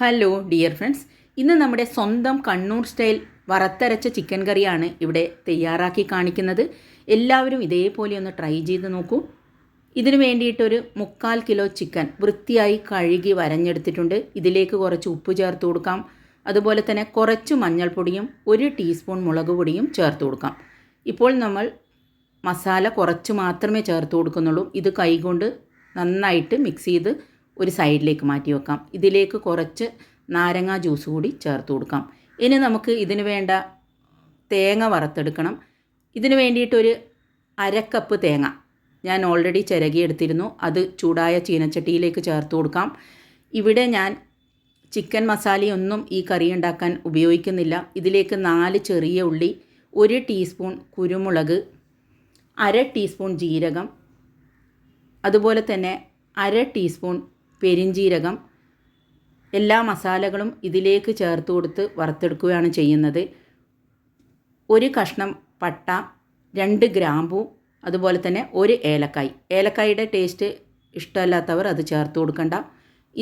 Hello dear friends ഇന്ന് നമ്മുടെ സ്വന്തം കണ്ണൂർ സ്റ്റൈൽ വറുത്തരച്ച ചിക്കൻ കറിയാണ് ഇവിടെ തയ്യാറാക്കി കാണിക്കുന്നത്. എല്ലാവരും ഇതേപോലെ ഒന്ന് ട്രൈ ചെയ്ത് നോക്കൂ. ഇതിനു വേണ്ടിയിട്ടൊരു മുക്കാൽ കിലോ ചിക്കൻ വൃത്തിയായി കഴുകി വരഞ്ഞെടുത്തിട്ടുണ്ട്. ഇതിലേക്ക് കുറച്ച് ഉപ്പ് ചേർത്ത് കൊടുക്കാം. അതുപോലെ തന്നെ കുറച്ച് മഞ്ഞൾപ്പൊടിയും ഒരു ടീസ്പൂൺ മുളക് പൊടിയും ചേർത്ത് കൊടുക്കാം. ഇപ്പോൾ നമ്മൾ മസാല കുറച്ച് മാത്രമേ ചേർത്ത് കൊടുക്കുന്നുള്ളൂ. ഇത് കൈകൊണ്ട് നന്നായിട്ട് മിക്സ് ചെയ്ത് ഒരു സൈഡിലേക്ക് മാറ്റി വെക്കാം. ഇതിലേക്ക് കുറച്ച് നാരങ്ങ ജ്യൂസ് കൂടി ചേർത്ത് കൊടുക്കാം. ഇനി നമുക്ക് ഇതിന് വേണ്ട തേങ്ങ വറുത്തെടുക്കണം. ഇതിന് വേണ്ടിയിട്ടൊരു അരക്കപ്പ് തേങ്ങ. ഞാൻ ഓൾറെഡി ചിരകിയെടുത്തിരുന്നു. അത് ചൂടായ ചീനച്ചട്ടിയിലേക്ക് ചേർത്ത് കൊടുക്കാം. ഇവിടെ ഞാൻ ചിക്കൻ മസാലയൊന്നും ഈ കറി ഉണ്ടാക്കാൻ ഉപയോഗിക്കുന്നില്ല. ഇതിലേക്ക് നാല് ചെറിയ ഉള്ളി ഒരു ടീസ്പൂൺ കുരുമുളക് അര ടീസ്പൂൺ ജീരകം അതുപോലെ തന്നെ അര ടീസ്പൂൺ പെരിഞ്ജീരകം എല്ലാ മസാലകളും ഇതിലേക്ക് ചേർത്ത് കൊടുത്ത് വറുത്തെടുക്കുകയാണ് ചെയ്യുന്നത്. ഒരു കഷ്ണം പട്ട രണ്ട് ഗ്രാമ്പു അതുപോലെ തന്നെ ഒരു ഏലക്കായ്. ഏലക്കായുടെ ടേസ്റ്റ് ഇഷ്ടമല്ലാത്തവർ അത് ചേർത്ത് കൊടുക്കണ്ട.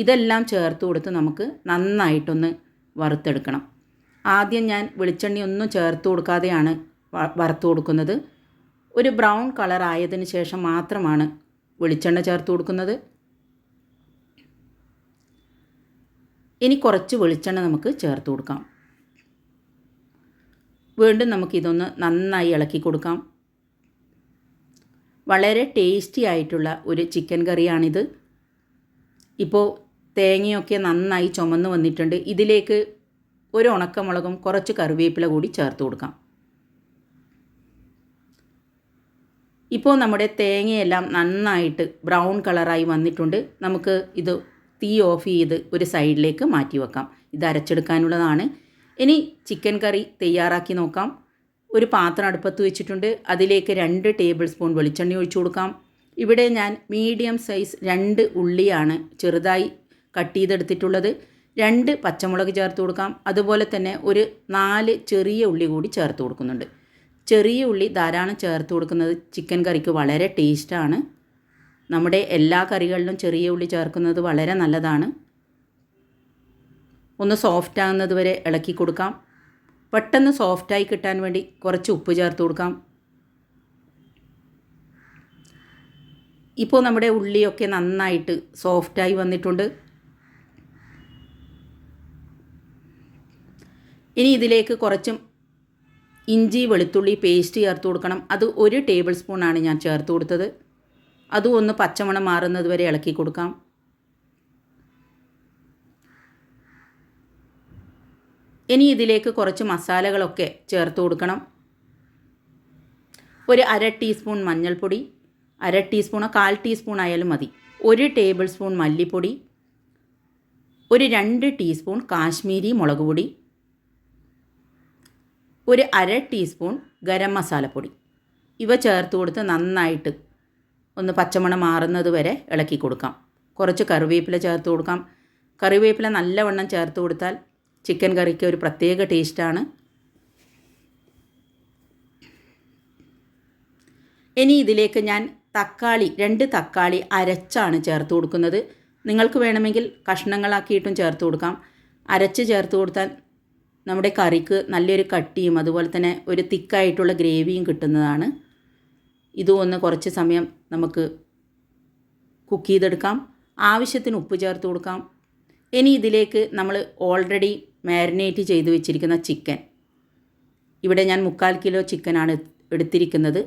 ഇതെല്ലാം ചേർത്ത് കൊടുത്ത് നമുക്ക് നന്നായിട്ടൊന്ന് വറുത്തെടുക്കണം. ആദ്യം ഞാൻ വെളിച്ചെണ്ണയൊന്നും ചേർത്ത് കൊടുക്കാതെയാണ് വറുത്ത് കൊടുക്കുന്നത്. ഒരു ബ്രൗൺ കളർ ആയതിന് ശേഷം മാത്രമാണ് വെളിച്ചെണ്ണ ചേർത്ത് കൊടുക്കുന്നത്. ഇനി കുറച്ച് വെളിച്ചെണ്ണ നമുക്ക് ചേർത്ത് കൊടുക്കാം. വീണ്ടും നമുക്കിതൊന്ന് നന്നായി ഇളക്കി കൊടുക്കാം. വളരെ ടേസ്റ്റി ആയിട്ടുള്ള ഒരു ചിക്കൻ കറിയാണിത്. ഇപ്പോൾ തേങ്ങയൊക്കെ നന്നായി ചുമന്ന് വന്നിട്ടുണ്ട്. ഇതിലേക്ക് ഒരു ഉണക്കമുളകും കുറച്ച് കറിവേപ്പില കൂടി ചേർത്ത് കൊടുക്കാം. ഇപ്പോൾ നമ്മുടെ തേങ്ങയെല്ലാം നന്നായിട്ട് ബ്രൗൺ കളറായി വന്നിട്ടുണ്ട്. നമുക്ക് ഇത് തീ ഓഫ് ചെയ്ത് ഒരു സൈഡിലേക്ക് മാറ്റി വെക്കാം. ഇത് അരച്ചെടുക്കാനുള്ളതാണ്. ഇനി ചിക്കൻ കറി തയ്യാറാക്കി നോക്കാം. ഒരു പാത്രം അടുപ്പത്ത് വെച്ചിട്ടുണ്ട്. അതിലേക്ക് രണ്ട് ടേബിൾ സ്പൂൺ വെളിച്ചെണ്ണ ഒഴിച്ചു കൊടുക്കാം. ഇവിടെ ഞാൻ മീഡിയം സൈസ് രണ്ട് ഉള്ളിയാണ് ചെറുതായി കട്ട് ചെയ്തെടുത്തിട്ടുള്ളത്. രണ്ട് പച്ചമുളക് ചേർത്ത് കൊടുക്കാം. അതുപോലെ തന്നെ ഒരു നാല് ചെറിയ ഉള്ളി കൂടി ചേർത്ത് കൊടുക്കുന്നുണ്ട്. ചെറിയ ഉള്ളി ധാരാളം ചേർത്ത് കൊടുക്കുന്നത് ചിക്കൻ കറിക്ക് വളരെ ടേസ്റ്റാണ് നമ്മുടെ എല്ലാ കറികളിലും ചെറിയ ഉള്ളി ചേർക്കുന്നത് വളരെ നല്ലതാണ്. ഒന്ന് സോഫ്റ്റ് ആകുന്നത് വരെ ഇളക്കി കൊടുക്കാം. പെട്ടെന്ന് സോഫ്റ്റായി കിട്ടാൻ വേണ്ടി കുറച്ച് ഉപ്പ് ചേർത്ത് കൊടുക്കാം. ഇപ്പോൾ നമ്മുടെ ഉള്ളിയൊക്കെ നന്നായിട്ട് സോഫ്റ്റായി വന്നിട്ടുണ്ട്. ഇനി ഇതിലേക്ക് കുറച്ചും ഇഞ്ചി വെളുത്തുള്ളി പേസ്റ്റ് ചേർത്ത് കൊടുക്കണം. അത് ഒരു ടേബിൾ സ്പൂണാണ് ഞാൻ ചേർത്ത് കൊടുത്തത്. അതും ഒന്ന് പച്ചമണം മാറുന്നത് വരെ ഇളക്കി കൊടുക്കാം. ഇനി ഇതിലേക്ക് കുറച്ച് മസാലകളൊക്കെ ചേർത്ത് കൊടുക്കണം. ഒരു അര ടീസ്പൂൺ മഞ്ഞൾപ്പൊടി അര ടീസ്പൂണോ കാൽ ടീസ്പൂൺ ആയാലും മതി. ഒരു ടേബിൾ സ്പൂൺ മല്ലിപ്പൊടി ഒരു രണ്ട് ടീസ്പൂൺ കാശ്മീരി മുളക് പൊടി ഒരു അര ടീസ്പൂൺ ഗരം മസാലപ്പൊടി. ഇവ ചേർത്ത് കൊടുത്ത് നന്നായിട്ട് ഒന്ന് പച്ചമണം മാറുന്നത് വരെ ഇളക്കി കൊടുക്കാം. കുറച്ച് കറിവേപ്പില ചേർത്ത് കൊടുക്കാം. കറിവേപ്പില നല്ലവണ്ണം ചേർത്ത് കൊടുത്താൽ ചിക്കൻ കറിക്ക് ഒരു പ്രത്യേക ടേസ്റ്റാണ് ഇനി ഇതിലേക്ക് ഞാൻ തക്കാളി രണ്ട് തക്കാളി അരച്ചാണ് ചേർത്ത് കൊടുക്കുന്നത്. നിങ്ങൾക്ക് വേണമെങ്കിൽ കഷ്ണങ്ങളാക്കിയിട്ടും ചേർത്ത് കൊടുക്കാം. അരച്ച് ചേർത്ത് കൊടുത്താൽ നമ്മുടെ കറിക്ക് നല്ലൊരു കട്ടിയും അതുപോലെ തന്നെ ഒരു തിക്കായിട്ടുള്ള ഗ്രേവിയും കിട്ടുന്നതാണ്. ഇതും ഒന്ന് കുറച്ച് സമയം നമുക്ക് കുക്ക് ചെയ്തെടുക്കാം. ആവശ്യത്തിന് ഉപ്പ് ചേർത്ത് കൊടുക്കാം. ഇനി ഇതിലേക്ക് നമ്മൾ ഓൾറെഡി മാരിനേറ്റ് ചെയ്ത് വെച്ചിരിക്കുന്ന ചിക്കൻ ഇവിടെ ഞാൻ മുക്കാൽ കിലോ ചിക്കനാണ് എടുത്തിരിക്കുന്നത്.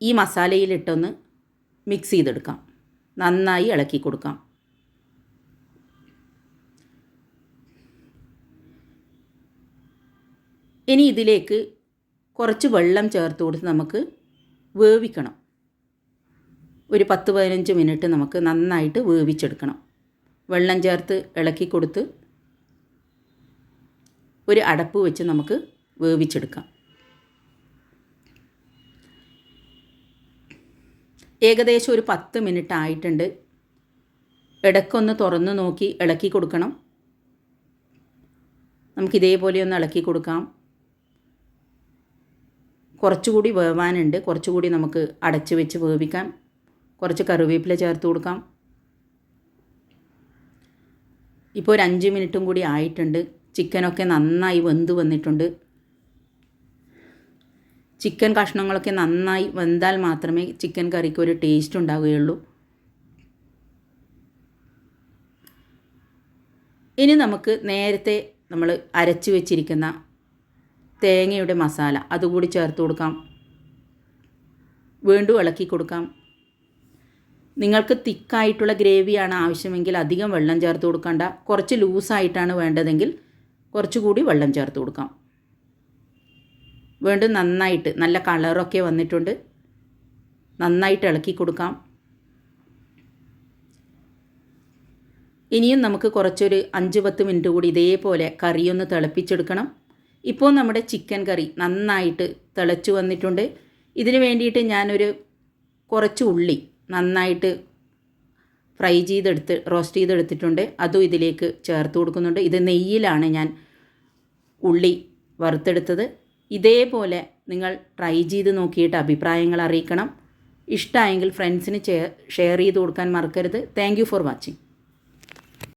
ഈ മസാലയിലിട്ടൊന്ന് മിക്സ് ചെയ്തെടുക്കാം. നന്നായി ഇളക്കി കൊടുക്കാം. ഇനി ഇതിലേക്ക് കുറച്ച് വെള്ളം ചേർത്ത് കൊടുത്ത് നമുക്ക് വേവിക്കണം. ഒരു പത്ത് പതിനഞ്ച് മിനിറ്റ് നമുക്ക് നന്നായിട്ട് വേവിച്ചെടുക്കണം. വെള്ളം ചേർത്ത് ഇളക്കി കൊടുത്ത് ഒരു അടപ്പ് വെച്ച് നമുക്ക് വേവിച്ചെടുക്കാം. ഏകദേശം ഒരു പത്ത് മിനിറ്റ് ആയിട്ടുണ്ട്. ഇടയ്ക്കൊന്ന് തുറന്ന് നോക്കി ഇളക്കി കൊടുക്കണം. നമുക്കിതേപോലെ ഒന്ന് ഇളക്കി കൊടുക്കാം. കുറച്ചുകൂടി വേവാനുണ്ട്. കുറച്ചുകൂടി നമുക്ക് അടച്ച് വെച്ച് വേവിക്കാം. കുറച്ച് കറിവേപ്പില ചേർത്ത് കൊടുക്കാം. ഇപ്പോൾ ഒരു അഞ്ച് മിനിറ്റും കൂടി ആയിട്ടുണ്ട്. ചിക്കനൊക്കെ നന്നായി വെന്ത് വന്നിട്ടുണ്ട്. ചിക്കൻ കഷ്ണങ്ങളൊക്കെ നന്നായി വെന്താൽ മാത്രമേ ചിക്കൻ കറിക്ക് ഒരു ടേസ്റ്റ് ഉണ്ടാവുകയുള്ളൂ. ഇനി നമുക്ക് നേരത്തെ നമ്മൾ അരച്ചു വെച്ചിരിക്കുന്ന തേങ്ങയുടെ മസാല അതുകൂടി ചേർത്ത് കൊടുക്കാം. വീണ്ടും ഇളക്കി കൊടുക്കാം. നിങ്ങൾക്ക് തിക്കായിട്ടുള്ള ഗ്രേവിയാണ് ആവശ്യമെങ്കിൽ അധികം വെള്ളം ചേർത്ത് കൊടുക്കണ്ട. കുറച്ച് ലൂസായിട്ടാണ് വേണ്ടതെങ്കിൽ കുറച്ചുകൂടി വെള്ളം ചേർത്ത് കൊടുക്കാം. വീണ്ടും നന്നായിട്ട് നല്ല കളറൊക്കെ വന്നിട്ടുണ്ട്. നന്നായിട്ട് ഇളക്കി കൊടുക്കാം. ഇനിയും നമുക്ക് കുറച്ചൊരു അഞ്ച് പത്ത് മിനിറ്റ് കൂടി ഇതേപോലെ കറിയൊന്ന് തിളപ്പിച്ചെടുക്കണം. ഇപ്പോൾ നമ്മുടെ ചിക്കൻ കറി നന്നായിട്ട് തിളച്ചു വന്നിട്ടുണ്ട്. ഇതിന് വേണ്ടിയിട്ട് ഞാനൊരു കുറച്ച് ഉള്ളി നന്നായിട്ട് ഫ്രൈ ചെയ്തെടുത്ത് റോസ്റ്റ് ചെയ്തെടുത്തിട്ടുണ്ട്. അതും ഇതിലേക്ക് ചേർത്ത് കൊടുക്കുന്നുണ്ട്. ഇത് നെയ്യിലാണ് ഞാൻ ഉള്ളി വറുത്തെടുത്തത്. ഇതേപോലെ നിങ്ങൾ ട്രൈ ചെയ്ത് നോക്കിയിട്ട് അഭിപ്രായങ്ങൾ അറിയിക്കണം. ഇഷ്ടമായെങ്കിൽ ഫ്രണ്ട്സിന് ഷെയർ ചെയ്ത് കൊടുക്കാൻ മറക്കരുത്. Thank for watching.